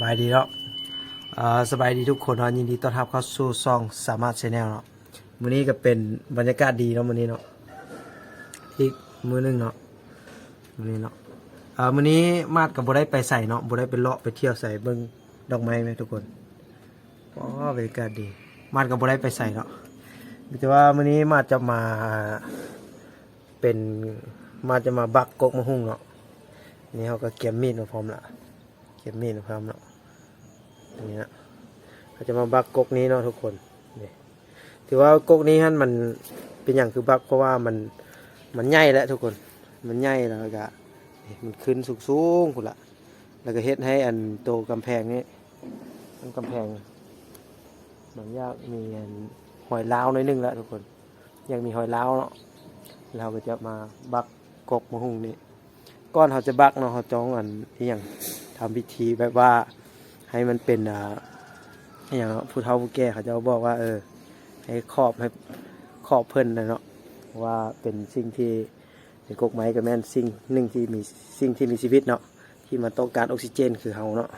บายดีเนาะอ่าสบายดีทุกคนเนาะยินดีต้อนรับเข้าสู่ซองสามารถชแนลเนาะมื้อนี้ก็เป็นบรรยากาศดีเนาะมื้อนี้เนาะอีกมื้อหนึงเนาะมื้อนี้เนาะอ่ามื้อนี้มาดกับบ่ได้ไปใส่เนาะบ่ได้ไปเลาะไปเที่ยวใส่เบิ่งดอกไม้ไหมทุกคนอ๋อบรรยากาศดี มาดกับบ่ได้ไปใส่เนาะแต่ว่ามื้อนี้มาดจะมาเป็นมาดจะมาบักกกมะฮุ่งเนาะนี่เขาก็เก็บมีดมาพร้อมละเก็บมีดนะครับเนาะ นนี้นะเขาจะมาบักกกนี้เนาะทุกคนนี่ถือว่ากกนี้ฮั่นมันเป็นอย่างคือบักเพราะว่ามันมันใหญ่แล้วทุกคน มันใหญ่แล้วก็มันขึ้นสูงสูงคุณละแล้วก็เฮ็ดให้อันโตกำแพงนี้มันกำแพงมันยากมีอันหอยลาวหน้อยนึงแล้วทุกคนยังมีหอยลาวเนาะเราก็จะมาบักกกมะฮุงนี่ก้อนเขาจะบักเนาะเขาจ้องอันอย่างทำพิธีแบบว่า ให้มันเป็นอ่าอย่างผู้เฒ่าผู้แก่เขาจะบอกว่า เออ ให้ครอบให้ครอบเพิ่นนะเนาะว่าเป็นสิ่งที่เป็นกกไม้กับแม่นสิ่งหนึ่งที่มีสิ่งที่มีชีวิตเนาะที่มันต้องการออกซิเจนคือเฮาเนาะ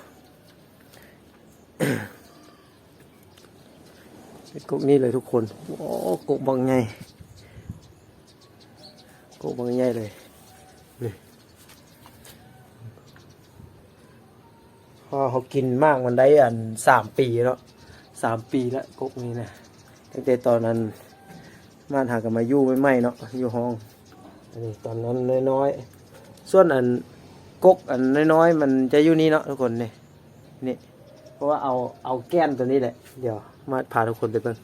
เป็นกกนี้เลยทุกคนโอ้กกบางไงกกบางไงเลย พอเขากินมากมันได้อันสามปีแล้วสามปีแล้วกกนี้นะตั้งแต่ตอนนั้นมาหากันมาอยู่ไม่ไหมเนาะอยู่ห้องอันนี้ตอนนั้นน้อยๆส่วนอันกกอันน้อยๆมันจะอยู่นี่เนาะทุกคนนี่นี่เพราะว่าเอาเอาแก้นตัวนี้แหละ เดี๋ยวมาพาทุกคนไปเบิ่ง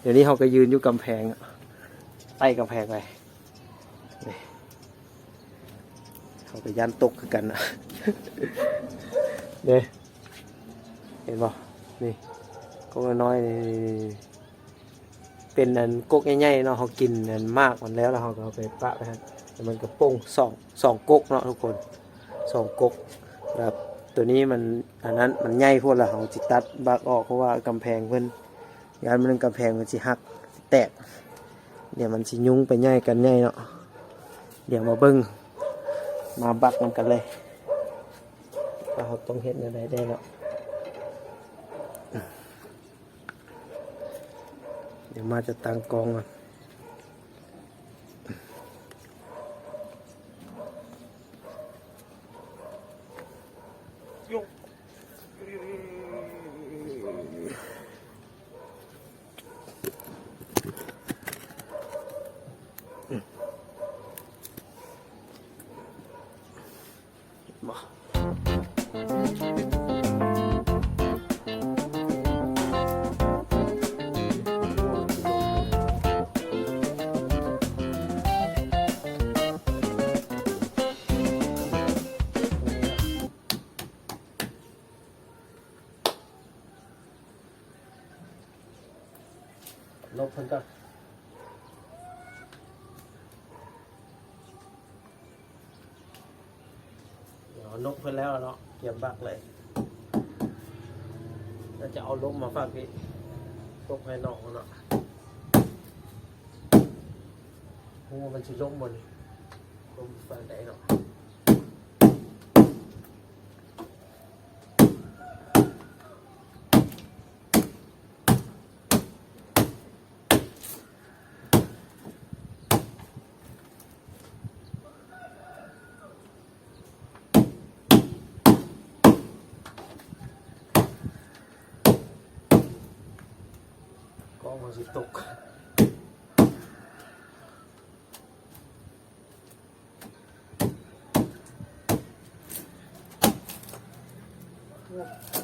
เดี๋ยวนี้เขาก็ยืนอยู่กำแพงอะใต้กำแพงไป เขาไปยันตกคือกันนะเนี่ยเห็นป่นี่กกน้อยนี่เป็นอันกกใหญ่ๆเนาะเขากินอันมากมันแล้วแล้วเขาก็เอาไปปะไปฮะแต่มันก็โป้งสองสองกกเนาะทุกคนสองกกแล้วตัวนี้มันอันนั้นมันใหญ่พวกละเขาจิตัดบักออกเพราะว่ากำแพงเพิ่นยานมันกำแพงมันสิหักแตกเดี๋ยวมันสิยุ้งไปใหญ่กันใหญ่เนาะเดี๋ยวมาเบิ้ง มาบักมันกันเลยว่าเราต้องเห็นอะไรได้แล้วเดี๋ยวมาจะตั้งกองก่อน ลบเพิ่นก็เดี๋ยวนกเพิ่นแล้วเนาะเก็บบักเลยแล้วจะเอาลมมาฝากพี่ตกให้น้องเนาะหัวมันสิลมบนลมฝั่งใดเนาะ ก็มั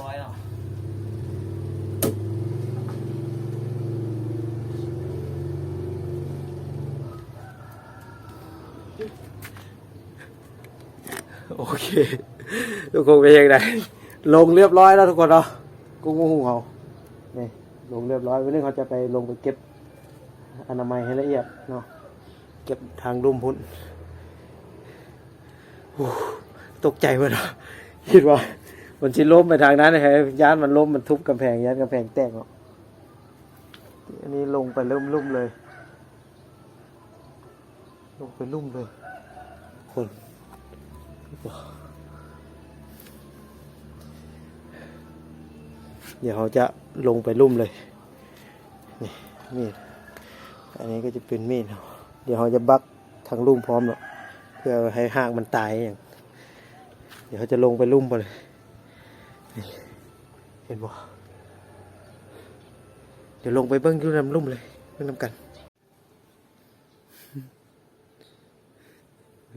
ร้อยแล้วโอเค ทุกคนเป็นยังไงลงเรียบร้อยแล้วทุกคนเนาะกุ้งหูเขาเนี่ยลงเรียบร้อยวันนี้เขาจะไปลงไปเก็บอนามัยให้ละเอียดเนาะเก็บทางรุมพุ่นโอ้ตกใจหมดเนาะคิดว่า มันชิล้มไปทางนั้นนะฮะย่านมันล้มมันทุบกำแพงย่านกำแพงแตกเนาะอันนี้ลงไปลุ่มลุ่มเลย ลงไปลุ่มเลย คนเดี๋ยวเขาจะลงไปลุ่มเลย นี่มีด อันนี้ก็จะเป็นมีด เดี๋ยวเขาจะบักทางลุ่มพร้อมเนาะเพื่อให้หากมันตายอย่าง เดี๋ยวเขาจะลงไปลุ่มไปเลย นี่เห็นบ่เดี๋ยวลงไปเบิ้งยู่นำลุ่มเลยเบิ้งนำกัน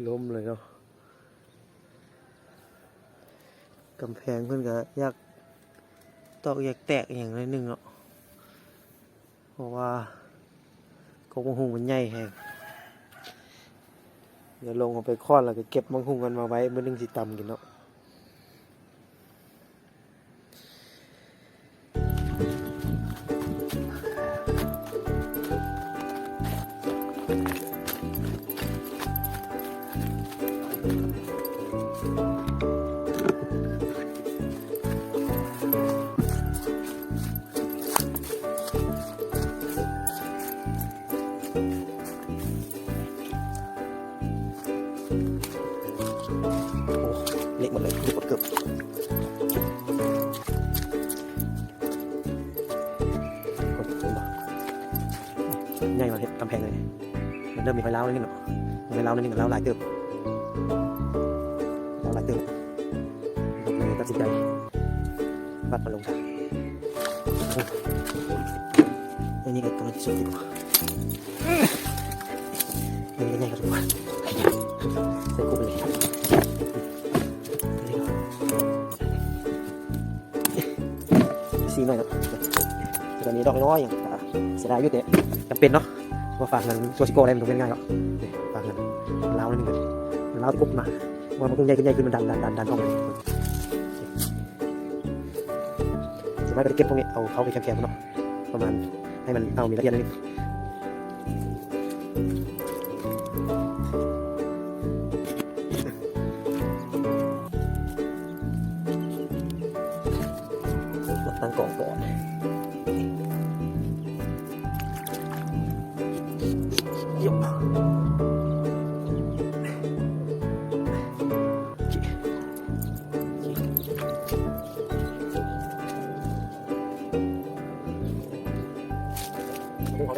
ล้มเลยเนาะกำแพงเพื่อนก็อยากตอกอยากแตกอย่างไรหนึ่งเนาะเพราะว่ากบมังหุงมันใหญ่แฮงเดี๋ยวลงเอาไปคลอดแล้วก็เก็บมังหุงกันมาไว้เมื่อนึงสิตำกินเนาะ เละหมดเลยเละหมดเกือบกดเห็นปะง่ายมาเห็ดกำแพงเลยมันเหน่อยเนาะตอนนี้ดอกน้อยๆอย่างเสียดายยุ่แต่จำเป็นเนาะว่าฝากเงินตัวชิโก้อะไรมันถูกงเป็นง่ายหรอกฝากเงินเล้าวนิดนึงเลยเล้าวที่กุ๊บมาว่ามันคงใหญ่ขึ้นใหญ่ขึ้นมันดันดันดันดันออกเลยสมัยก็จะเก็บพวกนี้เอาเขาไปแคบๆเนาะประมาณให้มันเอามีละเอียดนิด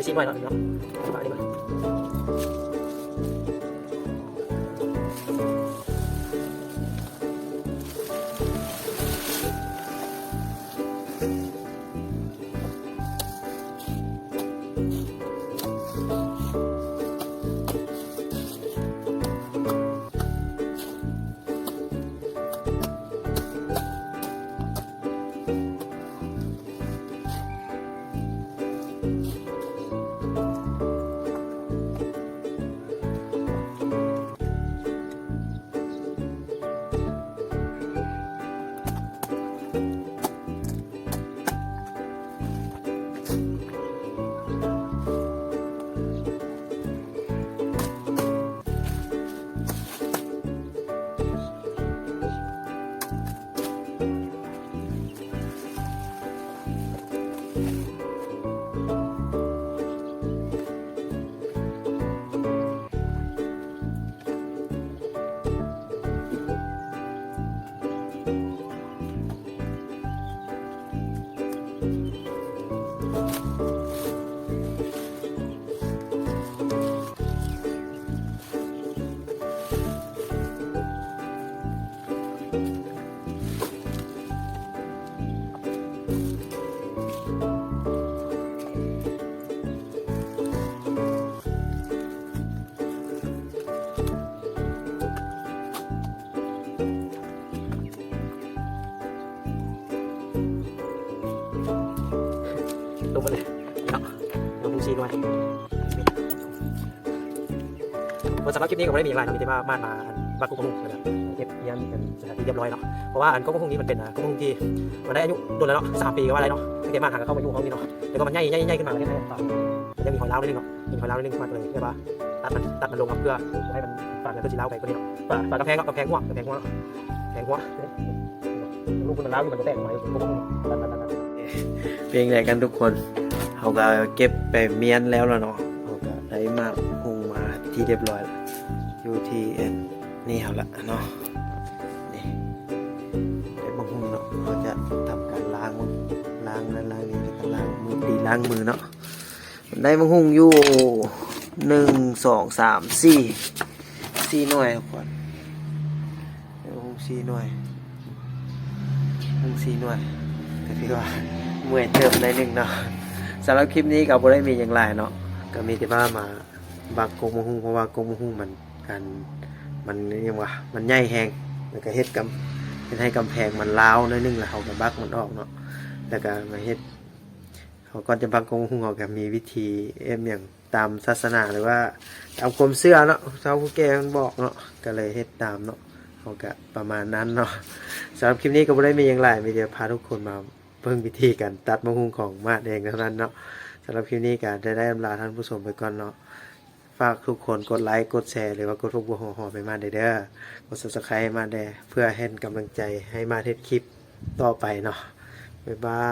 ขอไปชิมหน่อำหรับคลิปนี้ก็ไม่ได้มีอะไรมีแต่ว่ามานมาอันบักกุ๊กมุ้งนะครับเก็บเลี้ยงกันสถานที่เรียบร้อยเนาะเพราะว่าอันกุ๊กมุ้งนี้มันเป็นกุ๊กมุ้งที่มันได้อายุโดนแล้วเนาะสามปีก็ว่าอะไรเนาะตั้งแต่มาหากเข้ามาอยู่ห้องนี้เนาะแล้วก็มันใหญ่ใหญ่ใหญ่ขึ้นมาเลยนะยังมีหอยเล้าวนิดนึงเนาะมีหอยเล้าวนิดนึงมาเลยเรียกว่าตัดมันตัดมันลงครับเพื่อให้มันฝากเงินตัวจีเล้าไปกว่านี้เนาะฝากกระแพงเนาะกระแพงหัวกระแพงหัวเนาะแพงหัวลูกคนเล้าอยู่มันก็แตกออกมาอยู่กุ๊กมุ้งตัดตัดตัดเพลงไหนกันทุกคนเขาก็เก็บไปเมียนแล้วล่ะเนาะเขาก็ได้มาหุงมาที่เรียบร้อยแล้ว อยู่ที่เอ็นนี่เขาละเนาะนี่ได้มาหุงเนาะเขาจะทำการล้างมือล้างนั้นล้างนี้แล้วก็ล้างมือดีล้างมือเนาะได้มาหุงอยู่หนึ่งสองสามสี่สี่หน่วยทุกคนได้มาหุงสี่หน่วยหุงสี่หน่วยก็คือว่าเมื่อยเติมในหนึ่งเนาะสำหรับคลิปนี้ก็บ่ได้มีอย่างไรเนาะก็มีแต่ว่ามาบางกงมะฮุ่งเพราะว่ากงมะฮุ่งมัน กันมันยังว่ามันใหญ่แหงแล้วก็เฮ็ดกำเฮ็ดให้กำแพงมันล้าวนิดนึงแล้วเขาก็บักมันออกเนาะแล้วก็มาเฮ็ดเขาก่อนจะบักกงมะฮุ่งเขาก็มีวิธีเอ็มอย่างตามศาสนาหรือว่าตามความเชื่อเนาะชาวผู้แก่มันบอกเนาะก็เลยเฮ็ดตามเนาะเขาก็ประมาณนั้นเนาะสำหรับคลิปนี้ก็ไม่ได้มีอย่างไรมีแต่พาทุกคนมาเพิ่งวิธีการตัดมะฮุงของมาดเองเท่านั้นเนาะสำหรับคลิปนี้ก็ได้ได้อำลาท่านผู้ชมไปก่อนเนาะ ฝากทุกคนกดไลค์กดแชร์หรือว่ากดทุกบัวหอไปมาเด้อเด้อกด subscribe มาเด้อเพื่อให้กำลังใจให้มาเทศคลิปต่อไปเนาะบ๊ายบา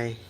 ย